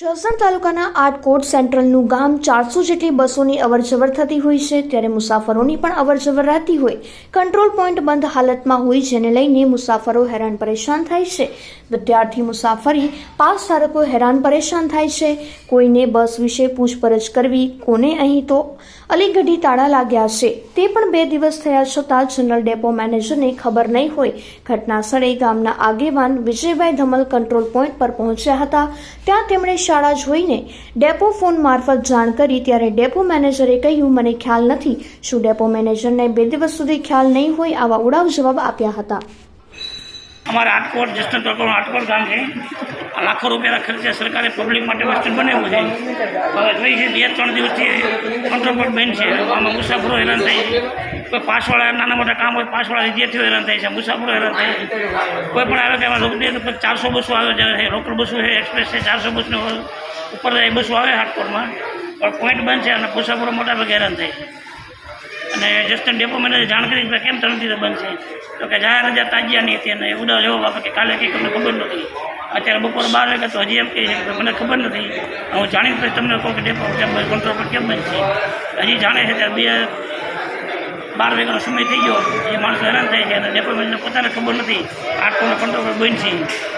જસદણ તાલુકાના આટકોટ સેન્ટ્રલનું ગામ ચારસો જેટલી બસોની અવરજવર થતી હોય છે, ત્યારે મુસાફરોની પણ અવરજવર રહેતી હોય. કંટ્રોલ પોઈન્ટ બંધ હાલતમાં હોય, જેને લઈને મુસાફરો હેરાન પરેશાન થાય છે. વિદ્યાર્થી મુસાફરી પાસ ધારકો હેરાન પરેશાન થાય છે. કોઈને બસ વિશે પૂછપરછ કરવી, કોને અહીં તો અલીગઢી તાળા લાગ્યા છે. તે પણ બે દિવસ થયા છતાં જનરલ ડેપો મેનેજરને ખબર નહીં હોય. ઘટના સ્થળે ગામના આગેવાન વિજયભાઈ ધમલ કંટ્રોલ પોઈન્ટ પર પહોંચ્યા હતા. ત્યાં તેમણે શાળા જોઈને ડેપો ફોન મારફત જાણ કરી ત્યારે ડેપો મેનેજરે કહ્યું, મને ખ્યાલ નથી શું ડેપો મેનેજરને બે દિવસ સુધી ખ્યાલ નહીં હોય આવા ઉડાવ જવાબ આપ્યા હતા. અમારે આટકોટ જસ્ટન તાલુકાનું આટકોટ ગામ છે. લાખો રૂપિયાના ખર્ચે સરકારે પબ્લિક માટે સ્ટેન્ડ બનાવ્યું છે. જોઈ છે, બે ત્રણ દિવસથી કંટ્રોલ બંધ છે. આમાં મુસાફરો હેરાન થાય કોઈ પાસવાળા નાના મોટા કામ હોય, પાસવાળા વિદ્યાર્થીઓ હેરાન થાય છે, મુસાફરો હેરાન થાય કોઈ પણ આવે કે એમાં રોકડી ચારસો બસો આવે જ્યારે રોકડ બસો છે એક્સપ્રેસ છે, ચારસો બસનો ઉપર બસો આવે હાટકોટમાં. પણ પોઈન્ટ બંધ છે અને મુસાફરો મોટા ભાગે હેરાન થાય છે. અને જસ્ટન ડેપો મેનેજર જાણ કરી કેમ ત્રણ દિવસ બંધ છે? તો કે જાહેર રજા તાજિયાની હતી અને ઉડાવ જવાબ આપે કે કાલે કંઈક અમને ખબર નથી. અત્યારે બપોર બાર વાગે તો હજી એમ કહે છે મને ખબર નથી. હું જાણી પછી તમને કહું કે ડેપો કેમ કંટ્રોલ પર કેમ બંધ છે? હજી જાણે છે ત્યારે બે, બાર વાગ્યાનો સમય થઈ ગયો. એ માણસો હેરાન થાય છે અને ડેપો મેનેજર પોતાને ખબર નથી. આટલો કંટ્રોલ પર બંધ છે.